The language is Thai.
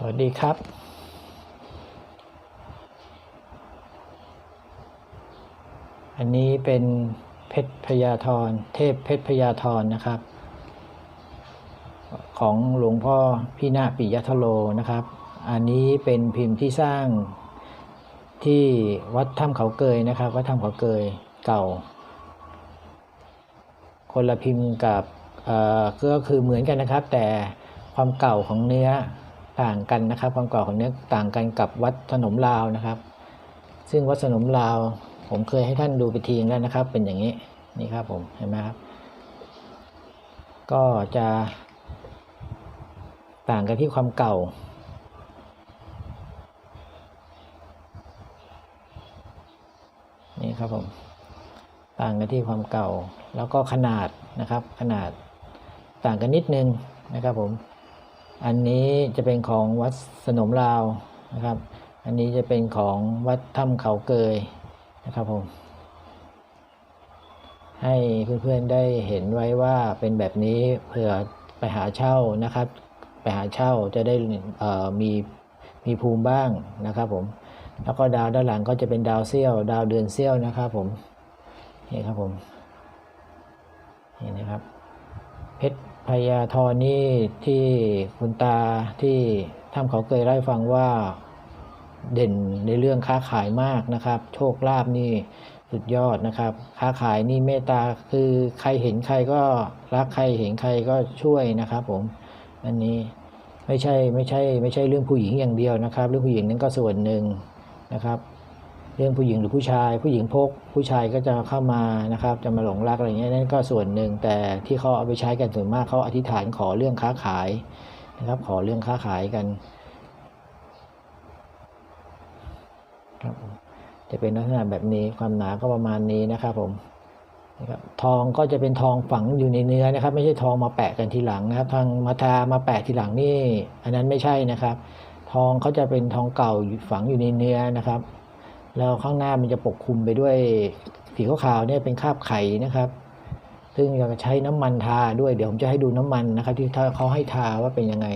สวัสดีครับ อันนี้เป็นเพชรพยาธรเทพเพชรพยาธรนะครับ ของหลวงพ่อพี่นาปิยทโลนะครับ อันนี้เป็นพิมพ์ที่สร้างที่วัดถ้ำเขาเกยนะครับ วัดถ้ำเขาเกยเก่า คนละพิมพ์กับก็คือเหมือนกันนะครับ แต่ความเก่าของเนื้อ ต่างกันนะครับ ความเก่าของเนื้อต่างกันกับวัดสนมลาวนะครับ ซึ่งวัดสนมลาว ผมเคยให้ท่านดูไปทีนึงแล้วนะครับ เป็นอย่างนี้นี่ครับผมเห็นไหมครับ ก็จะ ต่างกันที่ความเก่านี่ครับผมต่างกันที่ความเก่าแล้วก็ขนาดนะครับ ขนาดต่างกันนิดนึงนะครับผม อันนี้จะเป็นของวัดสนมลาวนะครับ อันนี้จะเป็นของวัดถ้ำเขาเกยนะครับผม ให้เพื่อนๆได้เห็นไว้ว่าเป็นแบบนี้เผื่อไปหาเช่านะครับ ไปหาเช่าจะได้มีมีภูมิบ้างนะครับผม แล้วก็ดาวด้านหลังก็จะเป็นดาวเซี่ยว ดาวเดือนเซี่ยวนะครับผม นี่ครับผม นี่นะครับ เพชรพยาธรนี่ที่คุณตาที่ถ้ำเขาเคยเล่าฟังว่าเด่นในเรื่องค้าขายมากนะครับ โชคลาภนี่สุดยอดนะครับ ค้าขายนี่เมตตาคือใครเห็นใครก็รักใครเห็นใครก็ช่วยนะครับ ผมอันนี้ไม่ใช่ไม่ใช่ไม่ใช่เรื่องผู้หญิงอย่างเดียวนะครับ เรื่องผู้หญิงนั้นก็ส่วนหนึ่งนะครับ เรื่องผู้หญิงหรือผู้ชาย ผู้หญิงพก ผู้ชายก็จะเข้ามานะครับ จะมาหลงรักอะไรเงี้ยนั่นก็ส่วนหนึ่งแต่ที่เขาเอาไปใช้กันส่วนมากเขาอธิษฐานขอเรื่องค้าขายนะครับ ขอเรื่องค้าขายกันครับผมจะเป็นลักษณะแบบนี้ความหนาก็ประมาณนี้นะครับผมนะครับทองก็จะเป็นทองฝังอยู่ในเนื้อนะครับ ไม่ใช่ทองมาแปะกันทีหลังนะครับ ทางมาทามาแปะทีหลังนี่ อันนั้นไม่ใช่นะครับ ทองเขาจะเป็นทองเก่าฝังอยู่ในเนื้อนะครับ แล้วข้างหน้ามันจะปกคลุมไปด้วยสีขาวๆเนี่ยเป็นคราบไข่นะครับ ซึ่งจะใช้น้ำมันทาด้วยเดี๋ยวผมจะให้ดูน้ำมันนะครับ ที่เขาให้ทาว่าเป็นยังไง